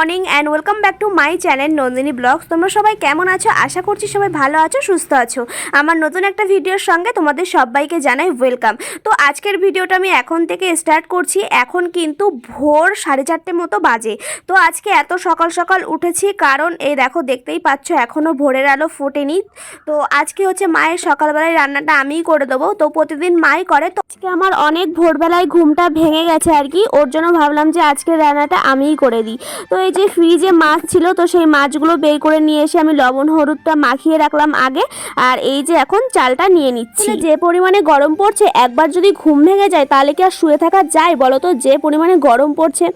Morning and welcome back to my channel Nandini vlogs তোমরা সবাই কেমন আছো? আশা করছি সবাই ভালো আছো, সুস্থ আছো। আমার নতুন একটা ভিডিওর সঙ্গে তোমাদের সবাইকে জানাই ওয়েলকাম তো আজকের ভিডিওটা আমি এখন থেকে স্টার্ট করছি। এখন কিন্তু ভোর সাড়ে চারটে মতো বাজে। তো আজকে এত সকাল সকাল উঠেছি, কারণ এই দেখো, দেখতেই পাচ্ছ এখনও ভোরের আলো ফোটেনি। তো আজকে হচ্ছে মায়ের সকালবেলায় রান্নাটা আমিই করে দেবো। তো প্রতিদিন মাই করে। তো আজকে আমার অনেক ভোরবেলায় ঘুমটা ভেঙে গেছে আর কি। ওর জন্য ভাবলাম যে আজকের রান্নাটা আমিই করে দিই। তো এই যে ফ্রিজে মাছ ছিল, তো সেই মাছগুলো বের করে নিয়ে এসে আমি লবণ হলুদটা মাখিয়ে রাখলাম আগে। আর এই যে এখন চালটা নিয়ে নিচ্ছি। যে পরিমাণে গরম পড়ছে, একবার যদি ঘুম ভেঙে যায়, তাহলে কি আর শুয়ে থাকা যায় বলো তো? যে পরিমাণে গরম পড়ছে।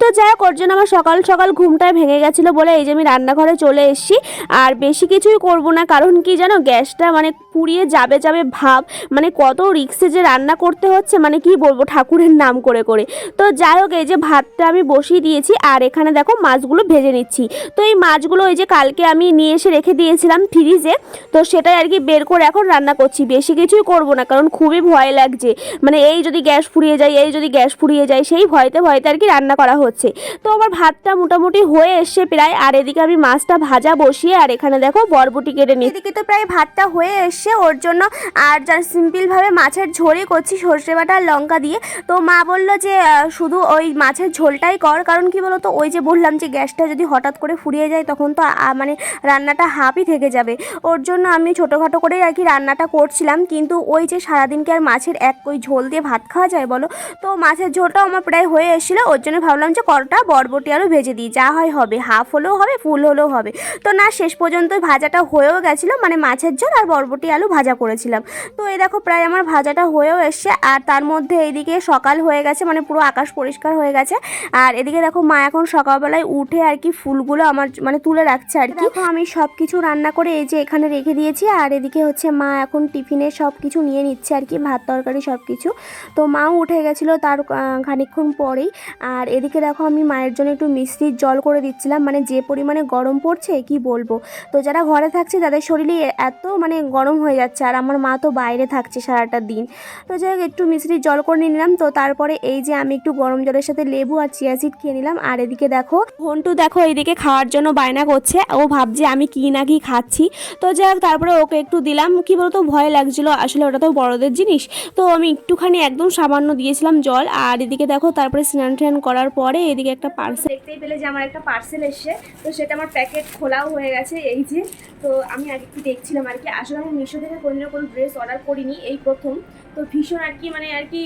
তো যাই হোক, ওর জন্য আমার সকাল সকাল ঘুমটা ভেঙে গেছিল বলে এই যে আমি রান্নাঘরে চলে এসেছি। আর বেশি কিছুই করব না, কারণ কি জানো, গ্যাসটা মানে পুড়িয়ে যাবে যাবে ভাব মানে কত রিক্সে যে রান্না করতে হচ্ছে মানে কি বলব ঠাকুরের নাম করে করে। তো যাই হোক, এই যে ভাতটা আমি বসিয়ে দিয়েছি, আর এখানে দেখো মাছগুলো ভেজে নিচ্ছি। তো এই মাছগুলো ওই যে কালকে আমি নিয়ে এসে রেখে দিয়েছিলাম ফ্রিজে তো সেটাই আর কি বের করে এখন রান্না করছি। বেশি কিছুই করব না, কারণ খুবই ভয় লাগছে। মানে এই যদি গ্যাস ফুরিয়ে যায়, এই যদি গ্যাস ফুরিয়ে যায়, সেই ভয়তে ভয়তে আর কি রান্না করা হচ্ছে। তো আমার ভাতটা মোটামুটি হয়ে এসছে প্রায়, আর এদিকে আমি মাছটা ভাজা বসিয়ে, আর এখানে দেখো বরবটি কেটে নিই এদিকে তো প্রায় ভাতটা হয়ে এসছে। ওর জন্য আর যা সিম্পলভাবে মাছের ঝোলই করছি, সর্ষে বাটা লঙ্কা দিয়ে। তো মা বলল যে শুধু ওই মাছের ঝোলটাই কর, কারণ কি বলতো, ওই যে বললাম যে গ্যাসটা যদি হঠাৎ করে ফুরিয়ে যায়, তখন তো মানে রান্নাটা হাফই থেকে যাবে। ওর জন্য আমি ছোটোখাটো করেই আর কি রান্নাটা করছিলাম, কিন্তু ওই যে সারাদিনকে আর মাছের এক ওই ঝোল দিয়ে ভাত খাওয়া যায় বলো, তো মাছের ঝোলটাও আমার প্রায় হয়ে এসেছিল, ওর জন্য ভাবলাম যে করটা বরবটি আরও ভেজে দিই, যা হয় হবে, হাফ হলেও হবে, ফুল হলেও হবে। তো না, শেষ পর্যন্ত ভাজাটা হয়েও গেছিল মানে মাছের ঝোল আর বরবটি আলু ভাজা করেছিলাম। তো এই দেখো প্রায় আমার ভাজাটা হয়েও এসছে। আর তার মধ্যে এইদিকে সকাল হয়ে গেছে মানে পুরো আকাশ পরিষ্কার হয়ে গেছে। আর এদিকে দেখো মা এখন সকালবেলায় উঠে আর কি ফুলগুলো আমার মানে তুলে রাখছে আর কি। আমি সব কিছু রান্না করে এই যে এখানে রেখে দিয়েছি। আর এদিকে হচ্ছে মা এখন টিফিনে সব কিছু নিয়ে নিচ্ছে আর কি ভাত তরকারি সব কিছু তো মাও উঠে গেছিল তার আহ, খানিকক্ষণ পরেই। আর এদিকে দেখো আমি মায়ের জন্য একটু মিষ্টির জল করে দিচ্ছিলাম। মানে যে পরিমাণে গরম পড়ছে কি বলব? তো যারা ঘরে থাকছে তাদের শরীরে এত মানে গরম হয়ে যাচ্ছে আর আমার মা তো বাইরে থাকছে সারাটা দিন। তো যাই হোক, একটু মিষ্টির জল করে নিলাম। তো তারপরে এই যে আমি একটু গরম জলের সাথে লেবু আর চিয়া সিড খেয়ে নিলাম। আর এদিকে দেখো, ঘন্টু দেখো এইদিকে খাওয়ার জন্য বায়না করছে। ও ভাবছে আমি কি না কি খাচ্ছি। তো যাই হোক, তারপরে ওকে একটু দিলাম। কি বলতো, ভয় লাগছিল। আসলে ওটা তো বড়দের জিনিস। তো আমি একটুখানি একদম সামান্য দিয়েছিলাম জল। আর এদিকে দেখো, তারপরে স্নান টান করার পরে এদিকে একটা পার্সেল দেখতেই পেলে যে আমার একটা পার্সেল এসছে। তো সেটা আমার প্যাকেট খোলাও হয়ে গেছে। এই যে, তো আমি আগে একটু দেখছিলাম আর কি। আসলে আমি থেকে কোনোদিনও কোনো ড্রেস অর্ডার করিনি এই প্রথম। তো ভীষণ আর কি মানে আর কি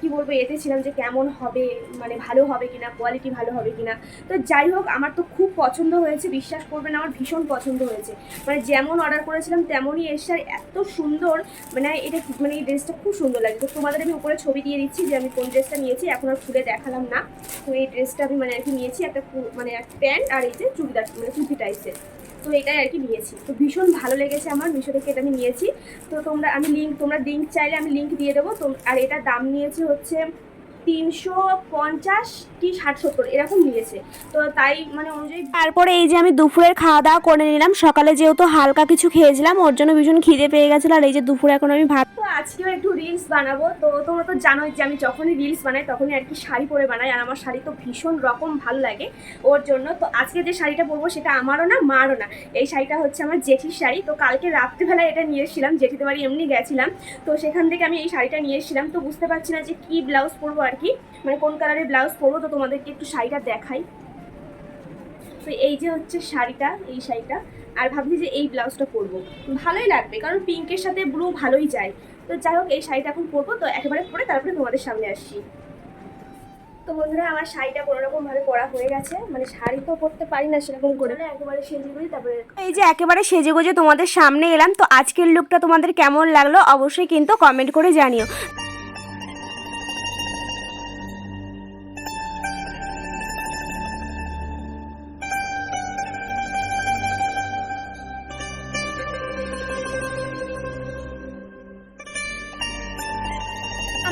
কি বলব, এতে ছিলাম যে কেমন হবে মানে ভালো হবে কিনা কোয়ালিটি ভালো হবে কিনা। তো যাই হোক, আমার তো খুব পছন্দ হয়েছে, বিশ্বাস করবেন আমার ভীষণ পছন্দ হয়েছে। মানে যেমন অর্ডার করেছিলাম, তেমনই এসছে, আর এত সুন্দর মানে এটা মানে এই ড্রেসটা খুব সুন্দর লাগে। তো তোমাদের আমি উপরে ছবি দিয়ে দিচ্ছি যে আমি কোন ড্রেসটা নিয়েছি, এখন আর খুলে দেখালাম না। তো এই ড্রেসটা আমি মানে আর কি নিয়েছি, একটা মানে প্যান্ট আর এই যে চুড়িদার মানে কুর্তি টাইপসের তো এটাই আর কি নিয়েছি। তো ভীষণ ভালো লেগেছে আমার, মিশো থেকে এটা আমি নিয়েছি। তো তোমরা, আমি লিঙ্ক তোমরা লিঙ্ক চাইলে আমি লিঙ্ক দিয়ে দেবো। তো, আর এটার দাম নিয়েছে হচ্ছে তিনশো পঞ্চাশ কি ষাট সত্তর এরকম নিয়েছে তো তাই মানে অনুযায়ী তারপরে এই যে আমি দুপুরের খাওয়া দাওয়া করে নিলাম সকালে যেহেতু হালকা কিছু খেয়েছিলাম ওর জন্য ভীষণ খিদে পেয়ে গেছিল আর এই যে দুপুরে এখন আমি ভাত তো আজকেও একটু রিলস বানাবো। তো তোমরা তো জানোই যে আমি যখনই রিলস বানাই তখনই আর কি শাড়ি পরে বানাই আর আমার শাড়ি তো ভীষণ রকম ভালো লাগে ওর জন্য। তো আজকে যে শাড়িটা পরবো সেটা আমারও না মারও না। এই শাড়িটা হচ্ছে আমার জেঠির শাড়ি। তো কালকে রাত্রিবেলায় এটা নিয়ে এসেছিলাম জেঠিতে বাড়ি এমনি গেছিলাম। তো সেখান থেকে আমি এই শাড়িটা নিয়ে এসেছিলাম। তো বুঝতে পারছি না যে কী ব্লাউজ পরবো আর কি? মানে কোন কালারের ব্লাউজ পরবো তো তোমাদেরকে একটু শাড়িটা দেখাই। তো এই যে হচ্ছে শাড়িটা এই শাড়িটা। আর ভাবছি যে এই ব্লাউজটা পরবো। ভালোই লাগবে কারণ পিঙ্কের সাথে ব্লু ভালোই যায়। তো যাই হোক এই শাড়িটা এখন পরবো তো একেবারে পরে তারপরে তোমাদের সামনে আসছি। তো বন্ধুরা আমার শাড়িটা কোনো রকম ভাবে পরা হয়ে গেছে। মানে শাড়ি তো পরতে পারি না সেরকম করে। না একেবারে সেজে গুজি তারপরে এই যে একেবারে সেজে গুজে তোমাদের সামনে এলাম তো আজকের লুকটা তোমাদের কেমন লাগল অবশ্যই কিন্তু কমেন্ট করে জানিও।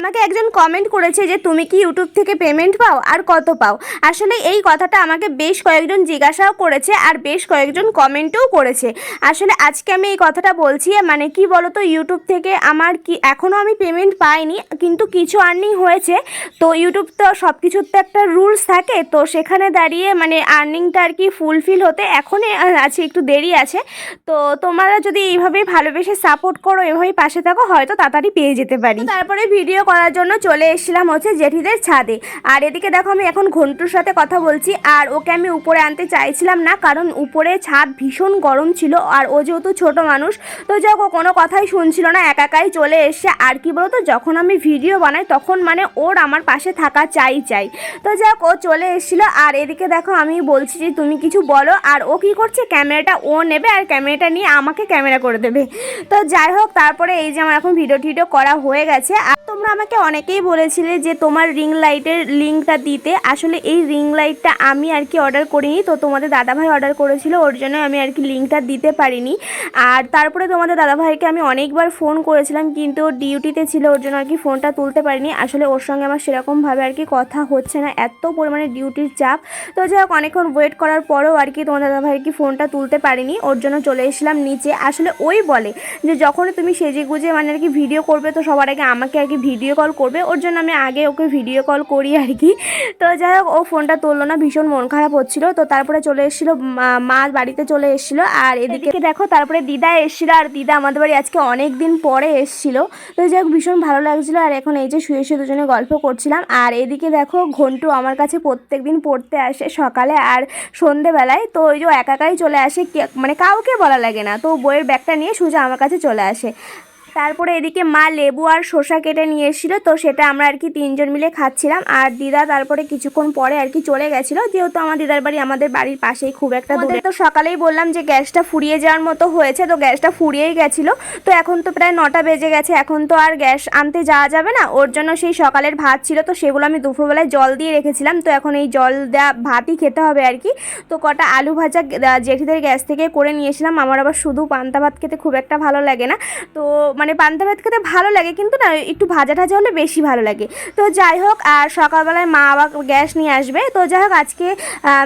আমাকে একজন কমেন্ট করেছে যে, তুমি কি ইউটিউব থেকে পেমেন্ট পাও? আর কত পাও? আসলে এই কথাটা আমাকে বেশ কয়েকজন জিজ্ঞাসাও করেছে আর বেশ কয়েকজন কমেন্টও করেছে। আসলে আজকে আমি এই কথাটা বলছি মানে কি বলতো ইউটিউব থেকে আমার কি এখনও আমি পেমেন্ট পাইনি, কিন্তু কিছু আর্নিং হয়েছে। তো ইউটিউব তো সব কিছুর তো একটা রুলস থাকে, তো সেখানে দাঁড়িয়ে মানে আর্নিংটা আর কি ফুলফিল হতে এখনই আছে, একটু দেরি আছে। তো তোমরা যদি এইভাবেই ভালোবেসে সাপোর্ট করো, এভাবেই পাশে থাকো, হয়তো তাড়াতাড়ি পেয়ে যেতে পারি। তারপরে ভিডিও করার জন্য চলে এসেছিলাম হচ্ছে জেঠিদের ছাদে। আর এদিকে দেখো আমি এখন ঘন্টুর সাথে কথা বলছি, আর ওকে আমি উপরে আনতে চাইছিলাম না, কারণ উপরে ছাদ ভীষণ গরম ছিল, আর ও যেহেতু ছোট মানুষ, তো যাক ও কোনো কথাই শুনছিল না, একা একাই চলে এসছে। আর কি বলতো, যখন আমি ভিডিও বানাই, তখন মানে ওর আমার পাশে থাকা চাই চাই। তো যাক, ও চলে এসেছিল, আর এদিকে দেখো আমি বলছি যে, তুমি কিছু বলো, আর ও কি করছে? ক্যামেরাটা ও নেবে, আর ক্যামেরাটা নিয়ে আমাকে ক্যামেরা করে দেবে। তো যাই হোক, তারপরে এই যে আমার এখন ভিডিও টিডিও করা হয়ে গেছে, আর তোমরা আমাকে অনেকেই বলেছিলে যে তোমার রিং লাইটের লিঙ্কটা দিতে। আসলে এই রিং লাইটটা আমি আর কি অর্ডার করিনি, তো তোমাদের দাদাভাই অর্ডার করেছিল, ওর জন্য আমি আর কি লিঙ্কটা দিতে পারিনি। আর তারপরে তোমাদের দাদাভাইকে আমি অনেকবার ফোন করেছিলাম, কিন্তু ওর ডিউটিতে ছিল, ওর জন্য আর কি ফোনটা তুলতে পারিনি। আসলে ওর সঙ্গে আমার সেরকমভাবে আর কি কথা হচ্ছে না, এত পরিমাণে ডিউটির চাপ। তো যাই হোক, অনেকক্ষণ ওয়েট করার পরেও আর কি তোমাদের দাদাভাই কি ফোনটা তুলতে পারিনি, ওর জন্য চলে এসেছিলাম নিচে। আসলে ওই বলে যে যখনই তুমি সেজে গুজে মানে আর কি ভিডিও করবে, তো সবার আগে আমাকে আর কি ভিডিও কল করবে ওর জন্য আমি আগে ওকে ভিডিও কল করি আর কি। তো যাই হোক ও ফোনটা তুললো না ভীষণ মন খারাপ হচ্ছিল। তো তারপরে চলে এসেছিল মা- বাড়িতে চলে এসেছিল। আর এদিকে দেখো তারপরে দিদা এসেছিল আর দিদা আমাদের বাড়ি আজকে অনেক দিন পরে এসেছিল। তো যাই হোক ভীষণ ভালো লাগছিল। আর এখন এই যে শুয়ে শুয়ে দুজনে গল্প করছিলাম। আর এদিকে দেখো ঘন্টু আমার কাছে প্রত্যেক দিন পড়তে আসে সকালে আর সন্ধেবেলায়। তো ওই যে ও একা একাই চলে আসে মানে কাউকে বলা লাগে না। তো বইয়ের ব্যাগটা নিয়ে সোজা আমার কাছে চলে আসে। তারপরে এদিকে মা লেবু আর শসা কেটে নিয়ে এসেছিল তো সেটা আমরা আর কি তিনজন মিলে খাচ্ছিলাম। আর দিদা তারপরে কিছুক্ষণ পরে আর কি চলে গেছিল যেহেতু আমার দিদার বাড়ি আমাদের বাড়ির পাশেই খুব একটা দূরে। তো সকালেই বললাম যে গ্যাসটা ফুরিয়ে যাওয়ার মতো হয়েছে তো গ্যাসটা ফুরিয়েই গেছিল। তো এখন তো প্রায় নটা বেজে গেছে এখন তো আর গ্যাস আনতে যাওয়া যাবে না। ওর জন্য সেই সকালের ভাত ছিল তো সেগুলো আমি দুপুরবেলায় জল দিয়ে রেখেছিলাম। তো এখন এই জল দেওয়া ভাতই খেতে হবে আর কি। তো কটা আলু ভাজা জেঠিদের গ্যাস থেকে করে নিয়েছিলাম। আমার আবার শুধু পান্তা ভাত খেতে খুব একটা ভালো লাগে না। তো মানে পান্তা ভাত খেতে ভালো লাগে, কিন্তু না, একটু ভাজা টাজা হলে বেশি ভালো লাগে। তো যাই হোক, আর সকালবেলায় মা আবার গ্যাস নিয়ে আসবে। তো যাই হোক, আজকে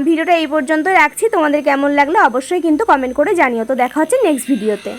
ভিডিওটা এই পর্যন্ত রাখছি। তোমাদের কেমন লাগলে অবশ্যই কিন্তু কমেন্ট করে জানিও। তো দেখা হচ্ছে নেক্সট ভিডিওতে